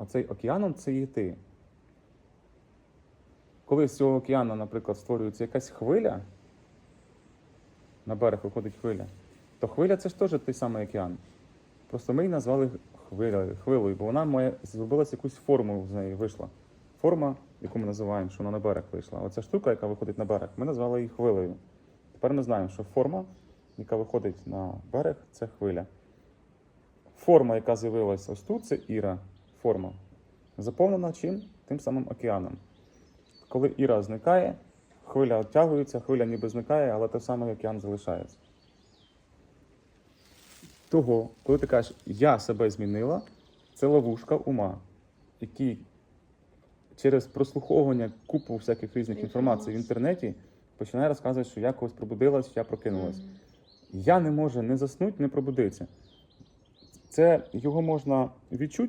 оцей океаном це є ти. Коли з цього океану, наприклад, створюється якась хвиля, на берег виходить хвиля, то хвиля це ж теж той самий океан. Просто ми її назвали хвилею, хвилею, бо вона має зробилася якусь форму з неї вийшла. Форма, яку ми називаємо, що вона на берег вийшла. Оця штука, яка виходить на берег, ми назвали її хвилею. Тепер ми знаємо, що форма, яка виходить на берег, це хвиля. Форма, яка з'явилася ось тут, це Іра. Форма. Заповнена чим? Тим самим океаном. Коли Іра зникає, хвиля оттягується, хвиля ніби зникає, але той самий океан залишається. Того, коли ти кажеш, я себе змінила, це ловушка ума, який через прослуховування купу всяких різних інформацій в інтернеті починає розказувати, що я когось пробудилась, я прокинулась. Я не можу не заснути, не пробудитися. Це його можна відчути.